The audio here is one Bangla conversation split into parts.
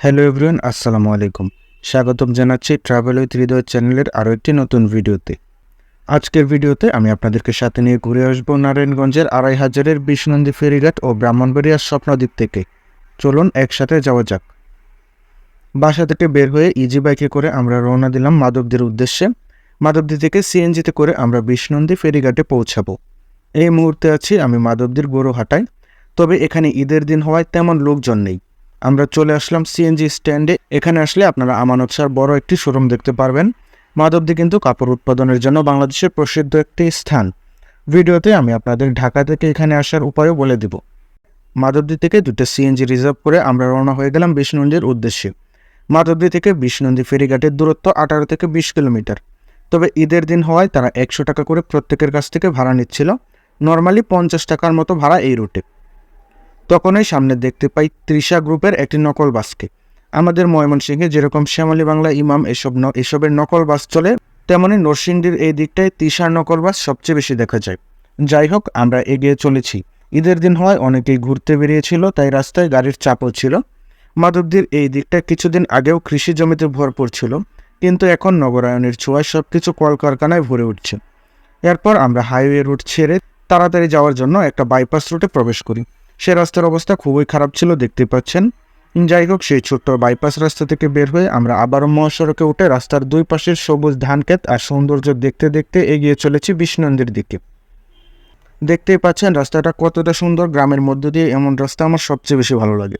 হ্যালো এভরিওয়ান, আসসালামু আলাইকুম। স্বাগতম জানাচ্ছি ট্রাভেল উইথ হৃদয় চ্যানেলের আরও একটি নতুন ভিডিওতে। আজকের ভিডিওতে আমি আপনাদেরকে সাথে নিয়ে ঘুরে আসব নারায়ণগঞ্জের আড়াই হাজারের বিষ্ণন্দী ফেরিঘাট ও ব্রাহ্মণবাড়িয়ার স্বপ্নদ্বীপ থেকে। চলুন একসাথে যাওয়া যাক। বাসা থেকে বের হয়ে ইজি বাইকে করে আমরা রওনা দিলাম মাধবদের উদ্দেশ্যে। মাধবদী থেকে সিএনজিতে করে আমরা বিষ্ণন্দী ফেরিঘাটে পৌঁছাবো। এই মুহূর্তে আছি আমি মাধবদীর গরুহাটায়। তবে এখানে ঈদের দিন হওয়ায় তেমন লোকজন নেই। আমরা চলে আসলাম সিএনজি স্ট্যান্ডে এখানে আসলে আপনারা আমানত শাহর বড় একটি শোরুম দেখতে পারবেন। মাধবদী কিন্তু কাপড় উৎপাদনের জন্য বাংলাদেশের প্রসিদ্ধ একটি স্থান। ভিডিওতে আমি আপনাদের ঢাকা থেকে এখানে আসার উপায়ও বলে দিব। মাধবদী থেকে দুটো সিএনজি রিজার্ভ করে আমরা রওনা হয়ে গেলাম বিষ্ণুনদীর উদ্দেশ্যে। মাধবদী থেকে বিষ্ণুনদী ফেরিঘাটের দূরত্ব আঠারো থেকে বিশ কিলোমিটার। তবে ঈদের দিন হওয়ায় তারা একশো টাকা করে প্রত্যেকের কাছ থেকে ভাড়া নিচ্ছিল। নর্মালি পঞ্চাশ টাকার মতো ভাড়া এই রুটে তখনই সামনে দেখতে পাই তৃষা গ্রুপের একটি নকল বাসকে। আমাদের ময়মনসিংহে যেরকম শ্যামলী বাংলা ইমাম এসব এসবের নকল বাস চলে, তেমনি নরসিংদীর এই দিকটায় তৃষার নকল বাস সবচেয়ে বেশি দেখা যায়। যাই হোক, আমরা এগিয়ে চলেছি। ঈদের দিন হওয়ায় অনেকেই ঘুরতে বেরিয়েছিল, তাই রাস্তায় গাড়ির চাপও ছিল। মাধবদীর এই দিকটা কিছুদিন আগেও কৃষি জমিতে ভরপুর ছিল, কিন্তু এখন নগরায়নের ছোঁয়ায় সব কিছু কলকারখানায় ভরে উঠছে। এরপর আমরা হাইওয়ে রুট ছেড়ে তাড়াতাড়ি যাওয়ার জন্য একটা বাইপাস রুটে প্রবেশ করি। সে রাস্তার অবস্থা খুবই খারাপ ছিল, দেখতে পাচ্ছেন। যাই হোক সেই ছোট্ট বাইপাস রাস্তা থেকে বের হয়ে আমরা আবারও মহাসড়কে উঠে রাস্তার দুই পাশের সবুজ ধানক্ষেত আর সৌন্দর্য দেখতে দেখতে এগিয়ে চলেছি বিষ্ণন্দির দিকে। দেখতেই পাচ্ছেন, রাস্তাটা কতটা সুন্দর, গ্রামের মধ্য দিয়ে এমন রাস্তা আমার সবচেয়ে বেশি ভালো লাগে।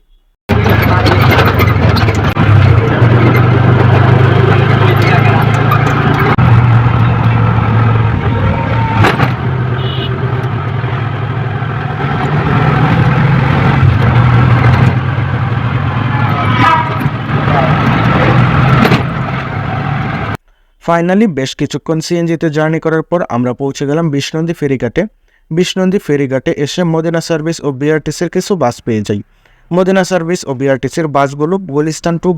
ফাইনালি বেশ কিছুক্ষণ সিএনজিতে জার্নি করার পর আমরা পৌঁছে গেলাম বিষ্ণন্দী ফেরিঘাটে। বিষ্ণন্দী ফেরিঘাটে এসে মদিনা সার্ভিস ও বিআরটিসির কিছু বাস পেয়ে যাই। মদিনা সার্ভিস ও বিআরটিসির বাসগুলো গুলিস্তান টু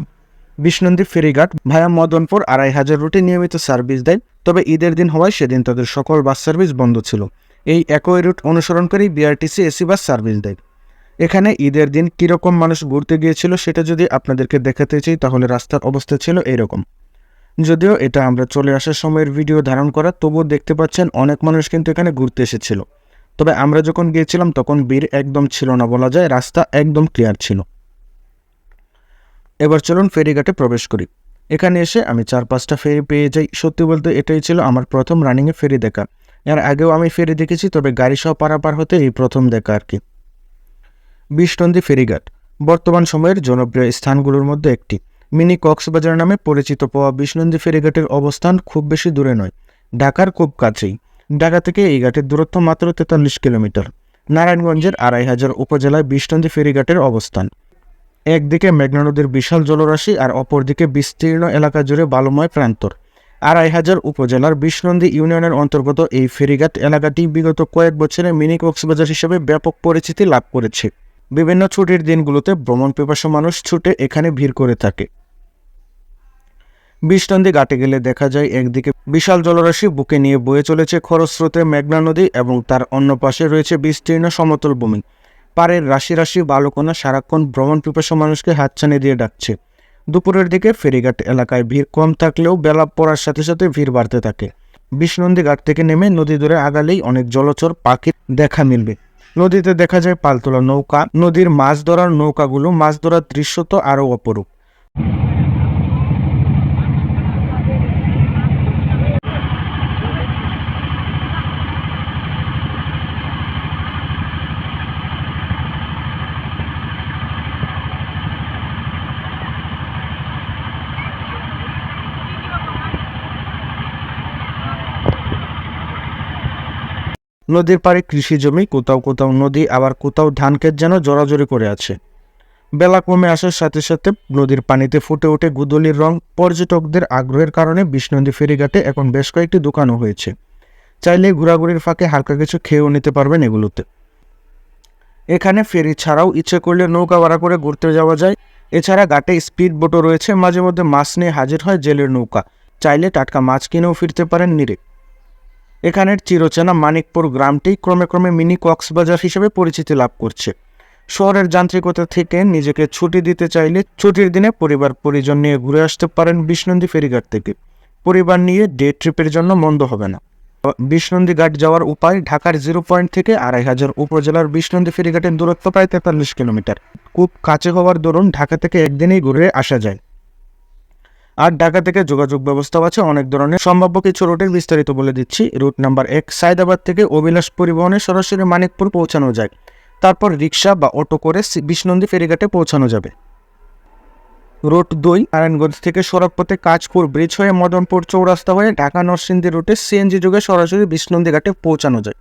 বিষ্ণন্দী ফেরিঘাট ভায়া মদনপুর আড়াই হাজার রুটে নিয়মিত সার্ভিস দেয়। তবে ঈদের দিন হওয়ায় সেদিন তাদের সকল বাস সার্ভিস বন্ধ ছিল। এই একই রুট অনুসরণ করেই বিআরটিসি এসি বাস সার্ভিস দেয়। এখানে ঈদের দিন কীরকম মানুষ ঘুরতে গিয়েছিল সেটা যদি আপনাদেরকে দেখাতে চাই, তাহলে রাস্তার অবস্থা ছিল এরকম। যদিও এটা আমরা চলে আসার সময়ের ভিডিও ধারণ করা, তবুও দেখতে পাচ্ছেন অনেক মানুষ কিন্তু এখানে ঘুরতে এসেছিল। তবে আমরা যখন গিয়েছিলাম, তখন ভিড় একদম ছিল না বলা যায়, রাস্তা একদম ক্লিয়ার ছিল। এবার চলুন ফেরিঘাটে প্রবেশ করি। এখানে এসে আমি চার পাঁচটা ফেরি পেয়ে যাই। সত্যি বলতে এটাই ছিল আমার প্রথম রানিংয়ে ফেরি দেখা। এর আগেও আমি ফেরি দেখেছি, তবে গাড়ি সহ পারাপার হতে এই প্রথম দেখা আর কি। বিষ্ণন্দী ফেরিঘাট, বর্তমান সময়ের জনপ্রিয় স্থানগুলোর মধ্যে একটি। মিনি কক্সবাজার নামে পরিচিত পাওয়া বিষ্ণন্দী ফেরিঘাটের অবস্থান খুব বেশি দূরে নয়, ঢাকার খুব কাছেই। ঢাকা থেকে এই ঘাটের দূরত্ব মাত্র তেতাল্লিশ কিলোমিটার। নারায়ণগঞ্জের আড়াই হাজার উপজেলায় বিষ্ণন্দী ফেরিঘাটের অবস্থান। একদিকে মেঘনা নদীর বিশাল জলরাশি আর অপরদিকে বিস্তীর্ণ এলাকা জুড়ে বালুময় প্রান্তর। আড়াই হাজার উপজেলার বিষ্ণন্দী ইউনিয়নের অন্তর্গত এই ফেরিঘাট এলাকাটি বিগত কয়েক বছরে মিনি কক্সবাজার হিসেবে ব্যাপক পরিচিতি লাভ করেছে। বিভিন্ন ছুটির দিনগুলোতে ভ্রমণ পিপাসু মানুষ ছুটে এখানে ভিড় করে থাকে। বিষ্ণন্দী ঘাটে গেলে দেখা যায় একদিকে বিশাল জলরাশি বুকে নিয়ে বয়ে চলেছে খরস্রোতে মেঘনা নদী এবং তার অন্য পাশে রয়েছে বিস্তীর্ণ সমতল ভূমি। পাড়ের রাশি রাশি বালুকোনা সারাক্ষণ ভ্রমণ পিপাসু মানুষকে হাতছানি দিয়ে ডাকছে। দুপুরের দিকে ফেরিঘাট এলাকায় ভিড় কম থাকলেও বেলা পড়ার সাথে সাথে ভিড় বাড়তে থাকে। বিষ্ণন্দী ঘাট থেকে নেমে নদী দূরে আগালেই অনেক জলচর পাখির দেখা মিলবে। নদীতে দেখা যায় পালতোলা নৌকা, নদীর মাছ ধরার নৌকাগুলো মাছ ধরার দৃশ্য তো আরও অপরূপ। নদীর পাড়ে কৃষি জমি, কোথাও কোথাও নদী, আবার কোথাও ধান ক্ষেত যেন জোরাজোরি করে আছে। বেলা কমে আসার সাথে সাথে নদীর পানিতে ফুটে ওঠে গুদলির রং। পর্যটকদের আগ্রহের কারণে বিষ্ণন্দী ফেরিঘাটে এখন বেশ কয়েকটি দোকানও হয়েছে। চাইলে ঘোরাঘুরির ফাঁকে হালকা কিছু খেয়েও নিতে পারবেন এগুলোতে। এখানে ফেরি ছাড়াও ইচ্ছে করলে নৌকা ভাড়া করে ঘুরতে যাওয়া যায়। এছাড়া ঘাটে স্পিড বোটও রয়েছে। মাঝে মধ্যে মাছ নিয়ে হাজির হয় জেলের নৌকা। চাইলে টাটকা মাছ কিনেও ফিরতে পারেন নিরে এখানের চিরচেনা মানিকপুর গ্রামটি ক্রমে ক্রমে মিনি কক্সবাজার হিসেবে পরিচিতি লাভ করছে। শহরের যান্ত্রিকতা থেকে নিজেকে ছুটি দিতে চাইলে ছুটির দিনে পরিবার পরিজন নিয়ে ঘুরে আসতে পারেন বিষ্ণন্দী ফেরিঘাট থেকে। পরিবার নিয়ে ডে ট্রিপের জন্য মন্দ হবে না। বিষ্ণন্দী ঘাট যাওয়ার উপায় ঢাকার জিরো পয়েন্ট থেকে আড়াই হাজার উপজেলার বিষ্ণন্দী ফেরিঘাটের দূরত্ব প্রায় তেতাল্লিশ কিলোমিটার। খুব কাছে হওয়ার দরুন ঢাকা থেকে একদিনেই ঘুরে আসা যায়। আর ঢাকা থেকে যোগাযোগ ব্যবস্থাও আছে অনেক ধরনের। সম্ভাব্য কিছু রুটের বিস্তারিত বলে দিচ্ছি। রুট নাম্বার এক, সায়দাবাদ থেকে অভিলাষ পরিবহনে সরাসরি মানিকপুর পৌঁছানো যায়। তারপর রিক্সা বা অটো করে বিষ্ণন্দী ফেরিঘাটে পৌঁছানো যাবে। রুট দুই, নারায়ণগঞ্জ থেকে সড়কপথে কাজপুর ব্রিজ হয়ে মদনপুর চৌরাস্তা হয়ে ঢাকা নরসিংদী রুটে সিএনজি যুগে সরাসরি বিষ্ণন্দী ঘাটে পৌঁছানো যায়।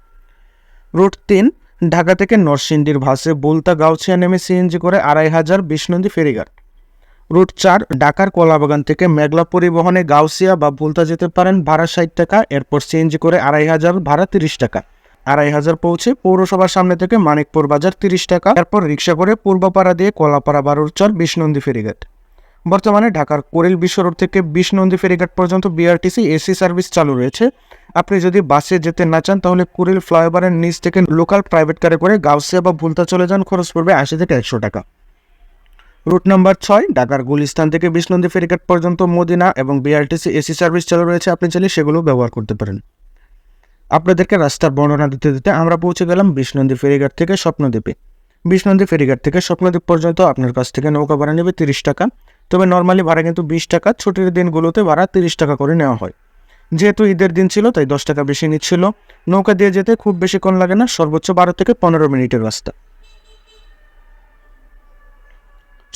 রুট তিন, ঢাকা থেকে নরসিংদীর ভাসে বুলতা গাউছিয়া নেমে সিএনজি করে আড়াই হাজার বিষ্ণন্দী ফেরিঘাট। রুট চার, ঢাকার কলাবাগান থেকে মেঘলা পরিবহনে গাউসিয়া বা ভুলতা যেতে পারেন ভাড়া ষাট টাকা, এরপর সিএনজি করে আড়াই হাজার ভাড়া তিরিশ টাকা। আড়াই হাজার পৌঁছে পৌরসভার সামনে থেকে মানিকপুর বাজার তিরিশ টাকা, এরপর রিক্সা করে পূর্বপাড়া দিয়ে কলাপাড়া বারুরচর বিষ্ণন্দী ফেরিঘাট। বর্তমানে ঢাকার কোরেল বিশ্ব রোড থেকে বিষ্ণন্দী ফেরিঘাট পর্যন্ত বিআরটিসি এসি সার্ভিস চালু রয়েছে। আপনি যদি বাসে যেতে না চান, তাহলে কুড়িল ফ্লাইওভারের নিচ থেকে লোকাল প্রাইভেট কারে করে গাউসিয়া বা ভুলতা চলে যান, খরচ পড়বে আশি থেকে একশো টাকা। রুট নাম্বার ছয়, ঢাকার গুলিস্তান থেকে বিষ্ণন্দী ফেরিঘাট পর্যন্ত মদিনা এবং বিআরটিসি এসি সার্ভিস চালু রয়েছে। আপনি চাইলে সেগুলো ব্যবহার করতে পারেন। আপনাদেরকে রাস্তার বর্ণনা দিতে দিতে আমরা পৌঁছে গেলাম বিষ্ণন্দী ফেরিঘাট থেকে স্বপ্নদ্বীপে। বিষ্ণন্দী ফেরিঘাট থেকে স্বপ্নদ্বীপ পর্যন্ত আপনার কাছ থেকে নৌকা ভাড়া নেবে তিরিশ টাকা। তবে নর্মালি ভাড়া কিন্তু বিশ টাকা, ছুটির দিনগুলোতে ভাড়া তিরিশ টাকা করে নেওয়া হয়। যেহেতু ঈদের দিন ছিল, তাই দশ টাকা বেশি নিচ্ছিল। নৌকা দিয়ে যেতে খুব বেশিক্ষণ লাগে না, সর্বোচ্চ বারো থেকে পনেরো মিনিটের রাস্তা।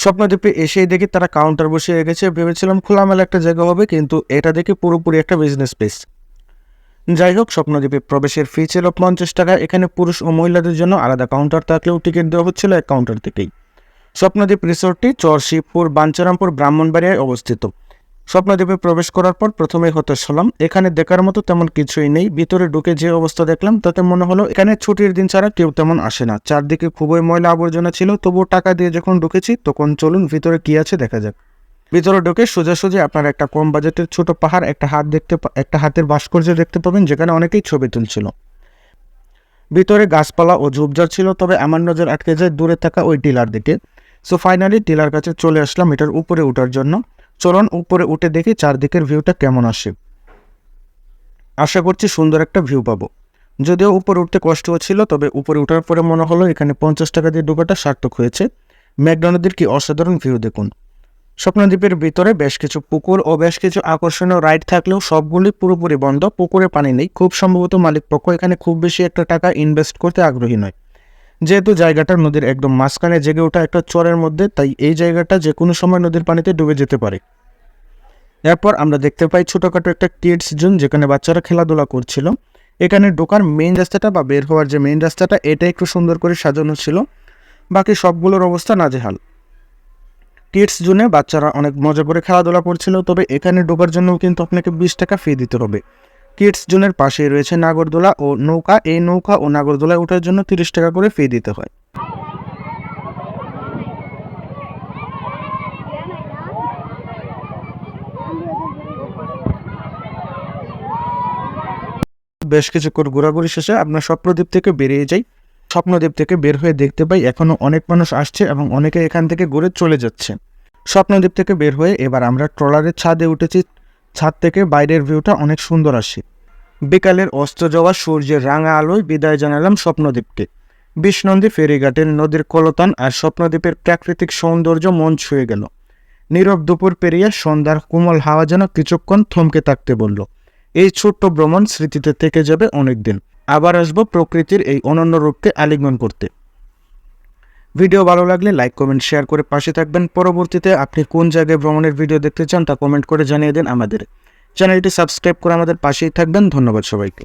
স্বপ্নদ্বীপে এসেই দেখি তারা কাউন্টার বসিয়ে রেখেছে। ভেবেছিলাম খোলামেলা একটা জায়গা হবে, কিন্তু এটা দেখে পুরোপুরি একটা বিজনেস প্লেস যাই হোক স্বপ্নদ্বীপে প্রবেশের ফি ছিল পঞ্চাশ টাকা। এখানে পুরুষ ও মহিলাদের জন্য আলাদা কাউন্টার থাকলেও টিকিট দেওয়া হচ্ছিল এক কাউন্টার থেকেই। স্বপ্নদ্বীপ রিসোর্টটি চর শিবপুর বাঞ্চারামপুর, ব্রাহ্মণবাড়িয়ায় অবস্থিত। স্বপ্নদ্বীপে প্রবেশ করার পর প্রথমেই হতাশ হলাম। এখানে দেখার মতো তেমন কিছুই নেই। ভিতরে ঢুকে যে অবস্থা দেখলাম, তাতে মনে হলো এখানে ছুটির দিন ছাড়া কেউ তেমন আসে না। চারদিকে খুবই ময়লা আবর্জনা ছিল, তবুও টাকা দিয়ে যখন ঢুকেছি, তখন চলুন ভিতরে কি আছে দেখা যাক। ভিতরে ঢুকে সোজাসুজি আপনার একটা কম বাজেটের ছোট পাহাড়, একটা হাত দেখতে একটা হাতের ভাস্কর্য দেখতে পাবেন, যেখানে অনেকেই ছবি তুলছিল। ভিতরে গাছপালা ও ঝোপঝাড় ছিল, তবে আমার নজর আটকে যায় দূরে থাকা ওই টিলার দিকে। সো ফাইনালি টিলার কাছে চলে আসলাম, এটার উপরে ওঠার জন্য। চলুন উপরে উঠে দেখি চারদিকের ভিউটা কেমন আসে। আশা করছি সুন্দর একটা ভিউ পাবো। যদিও উপরে উঠতে কষ্ট হচ্ছিল, তবে উপরে ওঠার পরে মনে হলো এখানে পঞ্চাশ টাকা দিয়ে ঢোকাটা সার্থক হয়েছে। নদীর কি অসাধারণ ভিউ দেখুন। স্বপ্নদ্বীপের ভিতরে বেশ কিছু পুকুর ও বেশ কিছু আকর্ষণীয় রাইড থাকলেও সবগুলি পুরোপুরি বন্ধ। পুকুরে পানি নেই। খুব সম্ভবত মালিক পক্ষ এখানে খুব বেশি একটা টাকা ইনভেস্ট করতে আগ্রহী নয়। যেহেতু জায়গাটা নদীর একদম মাঝখানে জেগে ওঠা একটা চরের মধ্যে, তাই এই জায়গাটা যে কোনো সময় নদীর পানিতে ডুবে যেতে পারে। এরপর আমরা দেখতে পাই ছোটোখাটো একটা কিডস জোন যেখানে বাচ্চারা খেলাধুলা করছিল। এখানে ঢোকার মেইন রাস্তাটা বা বের হওয়ার যে মেইন রাস্তাটা, এটা একটু সুন্দর করে সাজানো ছিল। বাকি সবগুলোর অবস্থা নাজেহাল। কিডস জোনে বাচ্চারা অনেক মজা করে খেলাধুলা করছিল, তবে এখানে ঢোকার জন্য কিন্তু আপনাকে বিশ টাকা ফি দিতে হবে। কিডস জোনের পাশেই রয়েছে নাগরদোলা ও নৌকা। এই নৌকা ও নাগরদোলায় ওঠার জন্য তিরিশ টাকা করে ফি দিতে হয়। বেশ কিছুক্ষণ ঘোরাঘুরি শেষে আপনার স্বপ্নদ্বীপ থেকে বেরিয়ে যাই। স্বপ্নদ্বীপ থেকে বের হয়ে দেখতে পাই এখনও অনেক মানুষ আসছে এবং অনেকে এখান থেকে ঘুরে চলে যাচ্ছে। স্বপ্নদ্বীপ থেকে বের হয়ে এবার আমরা ট্রলারের ছাদে উঠেছি। ছাদ থেকে বাইরের ভিউটা অনেক সুন্দর আসে। বিকালের অস্ত যাওয়া সূর্যের রাঙা আলোয় বিদায় জানালাম স্বপ্নদ্বীপকে। বিষ্ণন্দী ফেরিঘাটের নদীর কলতান আর স্বপ্নদ্বীপের প্রাকৃতিক সৌন্দর্য মন ছুঁয়ে গেল। নীরব দুপুর পেরিয়ে সন্ধ্যার কোমল হাওয়া যেন কিছুক্ষণ থমকে থাকতে বলল, এই ছোট্ট ভ্রমণ স্মৃতিতে থেকে যাবে অনেকদিন। আবার আসব প্রকৃতির এই অনন্য রূপকে আলিঙ্গন করতে। ভিডিও ভালো লাগলে লাইক, কমেন্ট, শেয়ার করে পাশে থাকবেন। পরবর্তীতে আপনি কোন জায়গায় ভ্রমণের ভিডিও দেখতে চান তা কমেন্ট করে জানিয়ে দেন আমাদের। চ্যানেলটি সাবস্ক্রাইব করে আমাদের পাশেই থাকবেন। ধন্যবাদ সবাইকে।